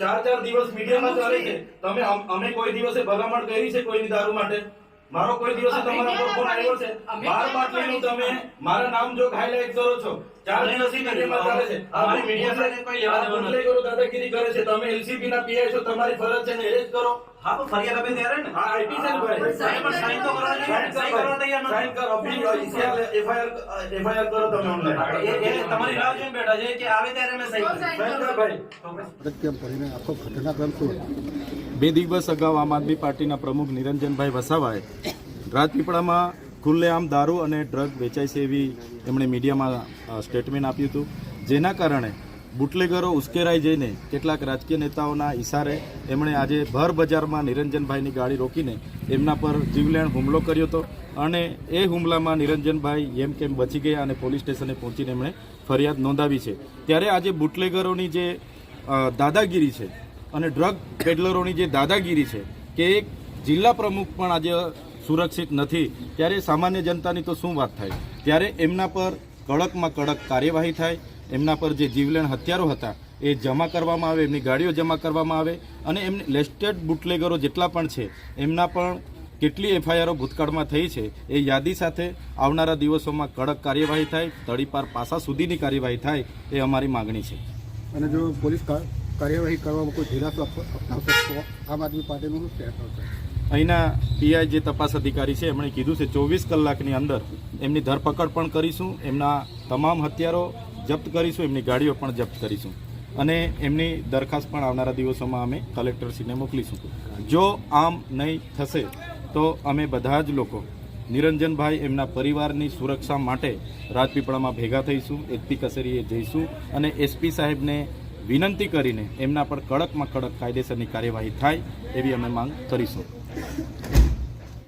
ચાર ચાર દિવસ મીડિયામાં ચાલે છે. તમે અમે કોઈ દિવસે ભલામણ કરી છે કોઈની દારૂ માટે? મારો કોઈ દિવસે તમારા પર ફોન આવ્યો છે. બાર બાટલીનું તમે મારા નામ જો હાઈલાઈટ કરો છો. ચાર દિવસથી મીડિયામાં ચાલે છે. અમારી મીડિયા સાથે કોઈ લેવા દેવા નથી. કરો દાદાગીરી કરે છે. તમે એલસીબી ના પીઆઈ છો તમારી ફરજ છે ને એ જ કરો. હા તો ફરિયાદ આપે ત્યારે ને? હા આઈપી છે ભાઈ. સાહેબ પણ સાઈન તો કરવા નહીં સાઈન કરવા તૈયાર નથી. સાઈન કરો અભી એફઆઈઆર એફઆઈઆર કરો તમે ઓનલાઈન એ તમારી રાહ જોઈને બેઠા છે કે આવે ત્યારે અમે સાઈન. સાઈન કરો. ભાઈ. પ્રત્યમ કરીને આખો ઘટનાક્રમ શું હતો? બે દિવસ અગાઉ આમ આદમી પાર્ટીના પ્રમુખ નિરંજનભાઈ વસાવાએ રાજપીપળામાં ખુલ્લેઆમ દારૂ અને ડ્રગ વેચાય છે એવી એમણે મીડિયામાં સ્ટેટમેન્ટ આપ્યું હતું. જેના કારણે બુટલેગરો ઉશ્કેરાઈ જઈને કેટલાક રાજકીય નેતાઓના ઇશારે એમણે આજે ભર બજારમાં નિરંજનભાઈની ગાડી રોકીને એમના પર જીવલેણ હુમલો કર્યો હતો અને એ હુમલામાં નિરંજનભાઈ એમ કેમ બચી ગયા અને પોલીસ સ્ટેશને પહોંચીને એમણે ફરિયાદ નોંધાવી છે. ત્યારે આજે બુટલેગરોની જે દાદાગીરી છે અને ડ્રગ પેડલરોની જે દાદાગીરી છે, કે એક જિલ્લા પ્રમુખ પણ આજે સુરક્ષિત નથી, ત્યારે સામાન્ય જનતાની તો શું વાત થાય? ત્યારે એમના પર કડકમાં કડક કાર્યવાહી થાય, એમના પર જે જીવલેણ હથિયારો હતા, એ જમા કરવામાં આવે, એમની ગાડીઓ જમા કરવામાં આવે, અને એમને લેસ્ટેડ બુટલેગરો જેટલા પણ છે, એમના પણ કેટલી એફઆઈઆરો ભૂતકાળમાં થઈ છે, એ યાદી સાથે આવનારા દિવસોમાં કડક કાર્યવાહી થાય તળીપાર પાસા સુધીની કાર્યવાહી થાય, એ અમારી માગણી છે. અને જો પોલીસ કાર્યવાહી કરવામાં કોઈ ઢીલાસો અપ- અપનાવશે તો આમ આદમી પાર્ટીનું શું સ્ટેન્ડ આવશે અહીંના પીઆઈ જે તપાસ અધિકારી છે, એમણે કીધું છે ચોવીસ કલાકની અંદર એમની ધરપકડ પણ કરીશું, એમના તમામ હથિયારો જપ્ત કરીશું, એમની ગાડીઓ પણ જપ્ત કરીશું. અને એમની દરખાસ્ત પણ આવનારા દિવસોમાં અમે કલેક્ટરશ્રીને મોકલીશું. જો આમ નહીં થશે, તો અમે બધા જ લોકો નિરંજનભાઈ એમના પરિવારની સુરક્ષા માટે રાજપીપળામાં ભેગા થઈશું એસપી કચેરીએ જઈશું અને એસપી સાહેબને વિનંતી કરીને એમના પર કડકમાં કડક કાયદેસરની કાર્યવાહી થાય એવી અમે માંગ કરીશું.